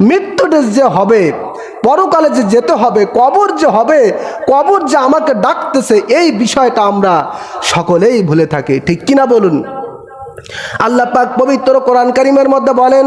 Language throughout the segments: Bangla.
মৃত্যুটা যে হবে, পরকালে যে যেতে হবে, কবর যে হবে, কবর যে আমাকে ডাকতেছে, এই বিষয়টা আমরা সকলেই ভুলে থাকি। ঠিক কিনা বলুন? আল্লাহ পাক পবিত্র কোরআন কারিমের মধ্যে বলেন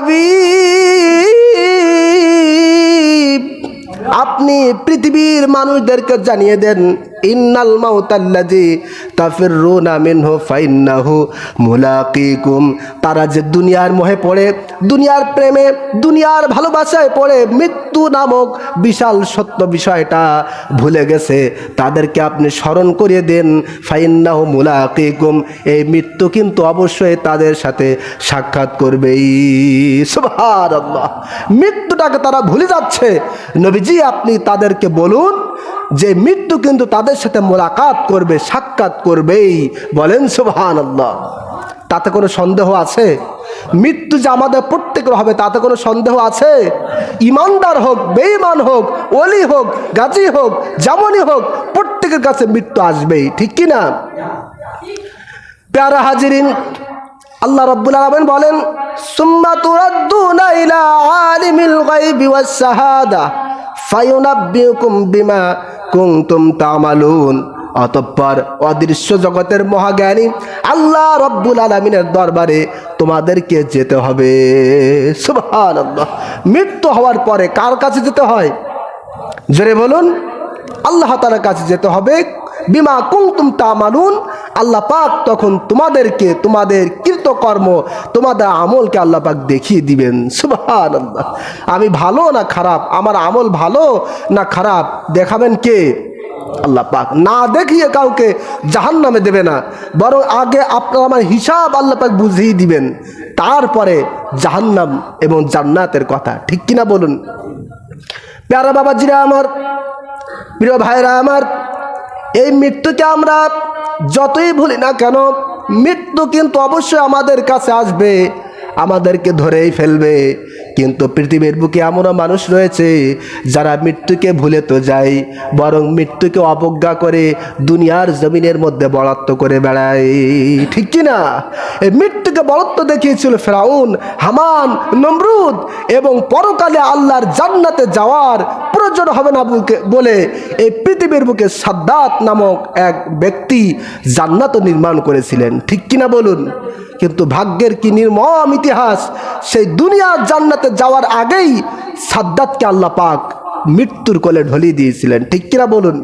হাবিব। আপনি পৃথিবীর মানুষদেরকে জানিয়ে দেন, ইন্নাল মাউতাল্লাজি তাফিরুনা মিনহু ফাইন্নাহু মুলাকিকুম। তারা যে দুনিয়ার মোহে পড়ে, দুনিয়ার প্রেমে, দুনিয়ার ভালোবাসায় পড়ে, মৃত্যু নামক বিশাল সত্য বিষয়টা ভুলে গেছে। তাদেরকে আপনি স্মরণ করিয়ে দেন, ফাইন্নাহু মুলাকিকুম। এই মৃত্যু কিন্তু অবশ্যই তাদের সাথে সাক্ষাৎ করবেই। সুবহানাল্লাহ। মৃত্যুটাকে তারা ভুলে যাচ্ছে। নবীজি, আপনি তাদেরকে বলুন যে মৃত্যু কিন্তু তাদের সাথে মোলাকাত করবে, সাক্ষাৎ করবেই। বলেন সুবহান আল্লাহ তাতে কোনো সন্দেহ আছে? মৃত্যু যে আমাদের প্রত্যেকের হবে, তাতে কোনো সন্দেহ আছে? ইমানদার হোক, বেঈমান হোক অলি হোক, গাজী হোক, যেমনই হোক, প্রত্যেকের কাছে মৃত্যু আসবেই, ঠিক কি না প্যারা হাজিরিন, আল্লাহ রব্বুল আলামিন বলেন, সুম্মা তুরাদ্দুনা ইলা আলিমিল গায়বি ওয়াস শাহাদা। ফায়ুনাব্বিউকুম বিমা কুনতুম তামালুন। অতঃপর অদৃশ্য জগতের মহাজ্ঞানী আল্লাহ রব্বুল আলমিনের দরবারে তোমাদেরকে যেতে হবে। সুভান মৃত্যু হওয়ার পরে কার কাছে যেতে হয়? জোরে বলুন। আল্লাহ তালার কাছে যেতে হবে বিমা কুমতুম তামালুন। আল্লাহ পাক তখন তোমাদেরকে তোমাদের কৃতকর্ম, তোমাদের আমলকে আল্লাহ পাক দেখিয়ে দিবেন। সুবহান আল্লাহ আমি ভালো না খারাপ? আমার আমল ভালো না খারাপ? দেখাবেন কে? আল্লাহ পাক। না দেখিয়ে কাউকে জাহান নামে দেবে না। বরং আগে আপনার আমার হিসাব আল্লাহ পাক বুঝিয়ে দিবেন। তারপরে জাহান্নাম এবং জান্নাতের কথা। ঠিক কিনা বলুন? প্যারা বাবাজিরা আমার, প্রিয় ভাইরা আমার এই মৃত্যুকে আমরা যতই ভুলি না কেন, মৃত্যু কিন্তু অবশ্যই আমাদের কাছে আসবে, আমাদেরকে ধরেই ফেলবে। কিন্তু পৃথিবীর বুকে এমনও মানুষ রয়েছে যারা মৃত্যুকে ভুলে তো যায়, বরং মৃত্যুকে অবজ্ঞা করে দুনিয়ার জমিনের মধ্যে বরাত্ম করে বেড়ায়। ঠিক কি না? এই মৃত্যুকে বরত্ব দেখিয়েছিল ফেরাউন, হামান, নমরুদ এবং পরকালে আল্লাহর জান্নাতে যাওয়ার প্রয়োজন হবে না বলে এই পৃথিবীর বুকে সাদ্দাত নামক এক ব্যক্তি জান্নাত নির্মাণ করেছিলেন। ঠিক কিনা বলুন? কিন্তু ভাগ্যের কি নির্মম ইতিহাস, সেই দুনিয়ার জান্নাতে যাওয়ার আগেই সাদ্দাতকে আল্লাহ পাক মৃত্যুর কোলে ঢলিয়ে দিয়েছিলেন। ঠিক কিনা বলুন?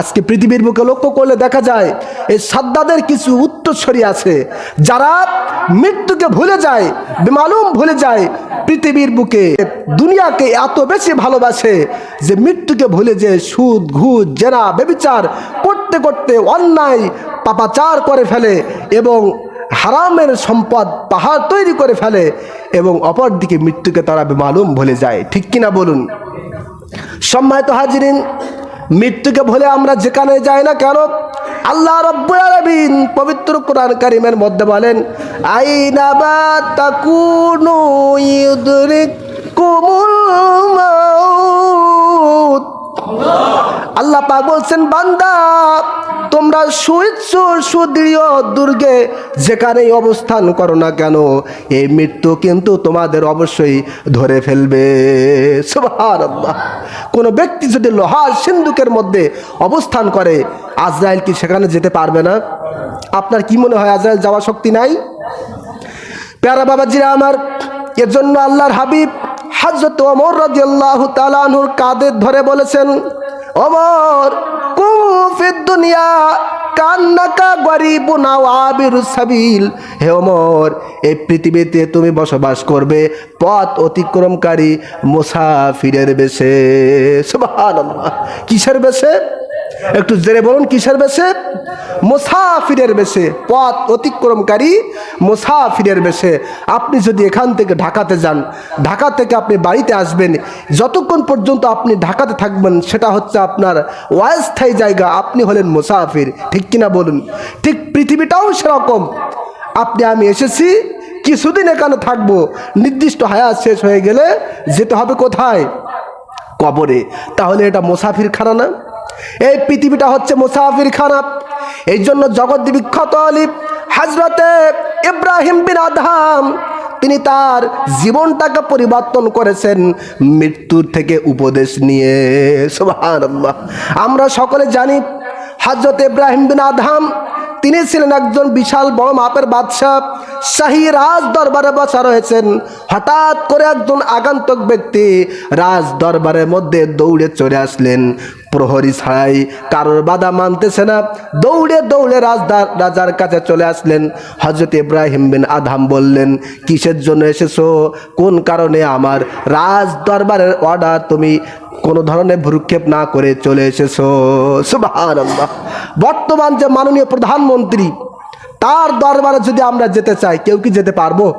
আজকে পৃথিবীর বুকে লক্ষ্য করলে দেখা যায়, এই সাদ্দাদের কিছু উত্তরস্বরী আছে। যারা মৃত্যুকে ভুলে যায়, বেমালুম ভুলে যায়, পৃথিবীর বুকে, দুনিয়াকে এত বেশি ভালোবাসে যে মৃত্যুকে ভুলে যে সুদ, ঘুষ, জেনা, বেবিচার করতে করতে অন্যায়, পাপাচার করে ফেলে এবং হারামের সম্পদ পাহাড় তৈরি করে ফেলে এবং অপরদিকে মৃত্যুকে তারা বেমালুম ভুলে যায়। ঠিক কিনা বলুন? সম্মানিত হাজিরিন, মৃত্যুকে ভুলে আমরা যেখানে যাই না কেন? আল্লাহ আলামিন পবিত্র কোরআন কারিমের মধ্যে বলেন, আইনা আল্লাহ পাক বলছেন, বান্দা তোমরা সুইচ্ছ সুদৃঢ় দুর্গে যেখানেই অবস্থান করো না কেন? এই মৃত্যু কিন্তু তোমাদের অবশ্যই ধরে ফেলবে। সুবহানাল্লাহ। কোনো ব্যক্তি যদি লোহার সিন্ধুকের মধ্যে অবস্থান করে, আজরাইল কি সেখানে যেতে পারবে না? আপনার কি মনে হয় আজরাইল যাওয়ার শক্তি নাই? প্যারা বাবাজিরা আমার এর জন্য আল্লাহর হাবিব হাজরত ওমর রাদিয়াল্লাহু তাআলা আনহুর কাঁধে ধরে বলেছেন, ওমর দুনিয়া এই পৃথিবীতে তুমি বসবাস করবে পথ অতিক্রমকারী মুসাফিরের বেশে। কিসের বেশে? একটু জেরে বলুন, কিসের বেশে? মুসাফিরের বেশে, পথ অতিক্রমকারী মুসাফিরের বেশে। আপনি যদি এখান থেকে ঢাকাতে যান, ঢাকা থেকে আপনি বাড়িতে আসবেন, যতক্ষণ পর্যন্ত আপনি ঢাকাতে থাকবেন, সেটা হচ্ছে আপনার অস্থায়ী জায়গা, আপনি হলেন মুসাফির। ঠিক কিনা বলুন? ঠিক পৃথিবীটাও সেরকম। আপনি, আমি এসেছি, কিছুদিন এখানে থাকব, নির্দিষ্ট হায়াত শেষ হয়ে গেলে যেতে হবে কোথায়? কবরে। তাহলে এটা মুসাফির খানা না? এই পৃথিবীটা হচ্ছে মুসাফির খানা এই জন্য জগৎ বিখ্যাত আলিফ হাজরতে ইব্রাহিম বিন আধাম তিনি তার জীবনটাকে পরিবর্তন করেছেন, মৃত্যুর থেকে উপদেশ নিয়ে। সুবহানাল্লাহ। আমরা সকলে জানি হজরত ইব্রাহিম বিন আদহাম তিনি ছিলেন একজন বিশাল বড় মাপের বাদশাহ। শাহী রাজ দরবারে বসা রয়েছেন। হঠাৎ করে একজন আগন্তুক ব্যক্তি রাজ দরবারের মধ্যে দৌড়ে চলে আসলেন। প্রহরী ছাড়াই কারোর বাধা মানতেছে না। দৌড়ে দৌড়ে রাজদার রাজার কাছে চলে আসলেন। হজরত ইব্রাহিম বিন আধাম বললেন, কিসের জন্য এসেছ? কোন কারণে আমার রাজ দরবারের অর্ডার তুমি কোনো ধরনের ভ্রুক্ষেপ না করে চলে এসেছ। সুবহানাল্লাহ। বর্তমান যে মাননীয় প্রধানমন্ত্রী, তার দরবারে যদি আমরা যেতে চাই, কেউ কি যেতে পারব?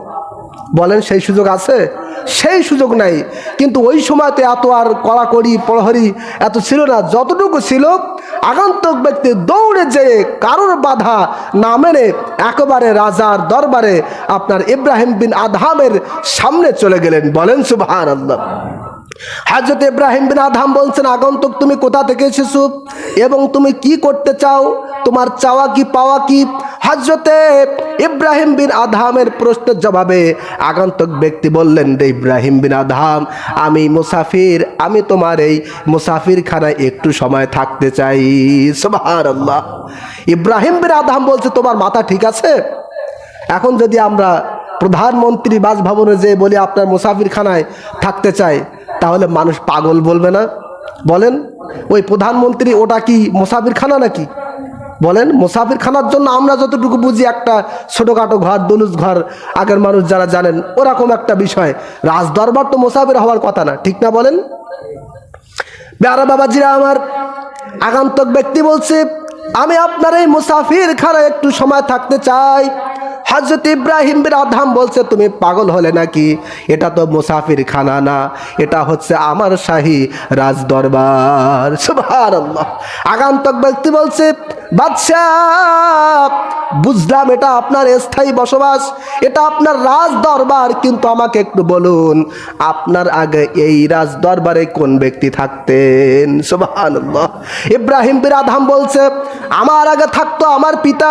বলেন, সেই সুযোগ আছে? সেই সুযোগ নাই। কিন্তু ওই সময়তে এত আর কড়াকড়ি, প্রহরী এত ছিল না। যতটুকু ছিল, আগন্তুক ব্যক্তি দৌড়ে যেয়ে কারোর বাধা না মেনে একেবারে রাজার দরবারে আপনার ইব্রাহিম বিন আদহামের সামনে চলে গেলেন। বলেন সুবাহান আল্লাহ হাজরত ইব্রাহিম বিন আধাম বলছেন, আগন্তুক তুমি কোথা থেকে এসেছ এবং তুমি কি করতে চাও? তোমার চাওয়া কি, পাওয়া কি? হজরতে ইব্রাহিম বিন আধামের প্রশ্নের জবাবে আগন্তুক ব্যক্তি বললেন, রে ইব্রাহিম বিন আধাম আমি মুসাফির, আমি তোমার এই মুসাফির খানায় একটু সময় থাকতে চাই। সুবহানাল্লাহ। ইব্রাহিম বিন আধাম বলছে, তোমার মাথা ঠিক আছে? এখন যদি আমরা প্রধানমন্ত্রী বাসভবনে যে বলি, আপনার মুসাফিরখানায় থাকতে চাই তাহলে মানুষ পাগল বলবে না? বলেন, ওই প্রধানমন্ত্রী ওটা কি মুসাফিরখানা নাকি? বলেন, মুসাফিরখানার জন্য আমরা যতটুকু বুঝি একটা ছোটোখাটো ঘর দলুস ঘর, আগের মানুষ যারা জানেন, ওরকম একটা বিষয়। রাজদরবার তো মুসাফির হওয়ার কথা না, ঠিক না বলেন? বেড়া বাবাজিরা আমার, আগান্তক ব্যক্তি বলছে, আমি আপনার এই মুসাফির খানা একটু সময় থাকতে চাই। হজরত ইব্রাহিম বিন আধাম বলছে, তুমি পাগল হলে নাকি? এটা তো মুসাফির খানা না। এটা হচ্ছে আমার শাহী রাজ দরবার সুবহানাল্লাহ। আগান্তক ব্যক্তি বলছে, বাদশাহ বুঝলাম এটা আপনার স্থায়ী বসবাস, এটা আপনার রাজ দরবার কিন্তু আমাকে একটু বলুন, আপনার আগে এই রাজ দরবারে কোন ব্যক্তি থাকতেন? সুবহানাল্লাহ। ইব্রাহিম বিন আধাম বলছে, আমার আগে থাকতো আমার পিতা।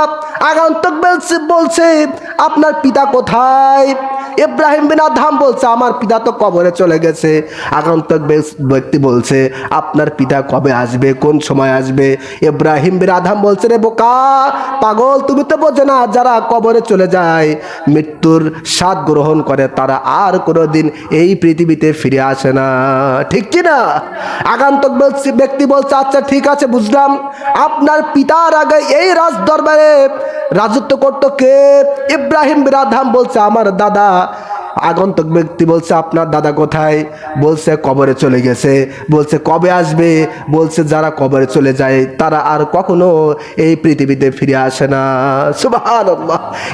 আগন্তক বলছে বলছে, আপনার পিতা কোথায়? ইব্রাহিম বিন আধাম বলছে, আমার পিতা তো কবরে চলে গেছে। আগন্তক ব্যক্তি বলছে, আপনার পিতা কবে আসবে? কোন সময় আসবে? ইব্রাহিম বিন আধাম বলছে, রে বোকা, পাগল, তুমি তো বোঝো না যারা কবরে চলে যায়। মৃত্যুর স্বাদ গ্রহণ করে, তারা আর কোনোদিন এই পৃথিবীতে ফিরে আসে না। ঠিক কি না? আগান্তক বলছি ব্যক্তি বলছে আচ্ছা ঠিক আছে, বুঝলাম। আপনার পিতার আগে এই রাজ দরবারে রাজত্ব করতো কে? ইব্রাহিম বিরাধাম বলছে, আমার দাদা আগন্তক ব্যক্তি বলছে, আপনার দাদা কোথায়? বলছে, কবরে চলে গেছে। বলছে, কবে আসবে? বলছে, যারা কবরে চলে যায়, তারা আর কখনো এই পৃথিবীতে ফিরে আসে না। সুবাহ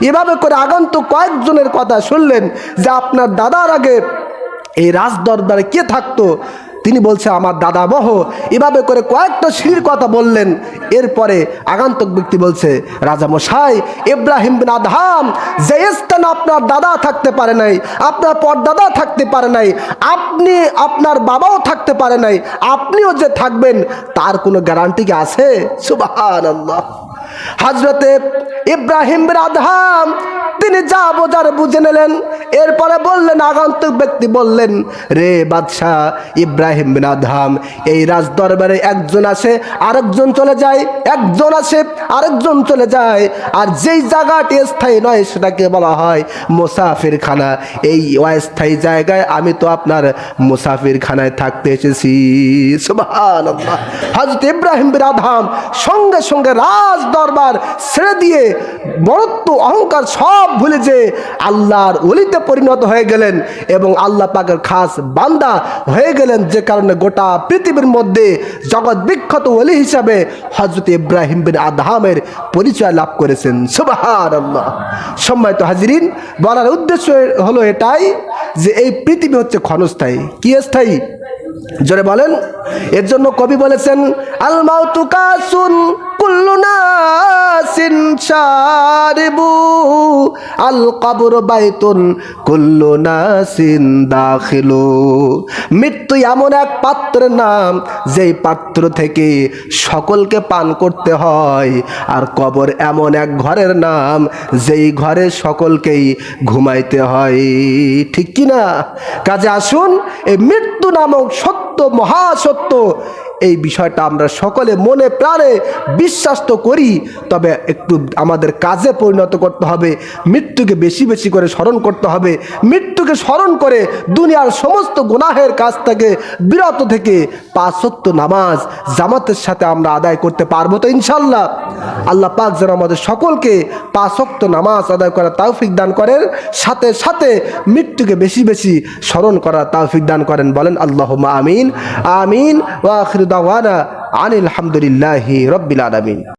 এভাবে করে আগন্তুক কয়েকজনের কথা শুনলেন যে, আপনার দাদার আগে এই রাজ দরবারে কে থাকতো? তিনি বলছে, আমার দাদা বহ। এভাবে করে কয়েকটা সিঁড়ির কথা বললেন। এরপরে আগন্তক ব্যক্তি বলছে, রাজা মশাই, ইব্রাহিম বিন আদহাম, যে স্থানে আপনার দাদা থাকতে পারে নাই, আপনার পরদাদা থাকতে পারে নাই, আপনি, আপনার বাবাও থাকতে পারে নাই, আপনিও যে থাকবেন, তার কোনো গ্যারান্টি কি আছে? আল্লাহ হাজরতে ইব্রাহিম বিন তিনি যা বোঝার বুঝে নিলেন। এরপরে বললেন, আগন্তুক ব্যক্তি বললেন, রে বাদশাহ ইব্রাহিম বিন আদহাম, এই রাজ দরবারে একজন আসে আরেকজন চলে যায়, একজন আসে আরেকজন চলে যায়, আর যেই জায়গাটি স্থায়ী নয় সেটাকে বলা হয় মুসাফির খানা এই অস্থায়ী জায়গায় আমি তো আপনার মুসাফির খানায় থাকতে এসেছি। হযরত ইব্রাহিম বিন আদহাম সঙ্গে সঙ্গে রাজ দরবার ছেড়ে দিয়ে বড়ত্ব অহংকার সব সব ভুলে যে আল্লাহর অলিতে পরিণত হয়ে গেলেন এবং আল্লাহ পাকের খাস বান্দা হয়ে গেলেন, যে কারণে গোটা পৃথিবীর মধ্যে জগৎ বিখ্যাত অলি হিসাবে হজরত ইব্রাহিম বিন আদহামের পরিচয় লাভ করেছেন। সুবাহান আল্লাহ সম্মানিত হাজিরিন, বলার উদ্দেশ্য হলো এটাই যে এই পৃথিবী হচ্ছে ক্ষণস্থায়ী। কি স্থায়ী? জোরে বলেন। এর জন্য কবি বলেছেন আল মাউতু কাসুন আল কবর দাখিলু। মৃত্যু এমন এক পাত্রের নাম, যেই পাত্র থেকে সকলকে পান করতে হয়। আর কবর এমন এক ঘরের নাম, যেই ঘরে সকলকেই ঘুমাইতে হয়। ঠিক কি না কাজে আসুন, এই মৃত্যু নামক সত্য মহাসত্য এই বিষয়টা আমরা সকলে মনে প্রাণে বিশ্বাস তো করি, তবে একটু আমাদের কাজে পরিণত করতে হবে, মৃত্যুকে বেশি বেশি করে স্মরণ করতে হবে, মৃত্যুকে স্মরণ করে দুনিয়ার সমস্ত গুনাহের কাজ থেকে, বিরত থেকে পাঁচ সত্য নামাজ জামাতের সাথে আমরা আদায় করতে পারব তো ইনশাল্লাহ। আল্লাহ পাক যেন আমাদের সকলকে সত্য নামাজ আদায় করার তৌফিক দান করেন, সাথে সাথে মৃত্যুকে বেশি বেশি স্মরণ করার তৌফিক দান করেন, বলেন আল্লাহ আমিন আমিন, ওয়া আখির দাওয়ানা আনিল হামদুলিল্লাহি রব্বিল আলামিন।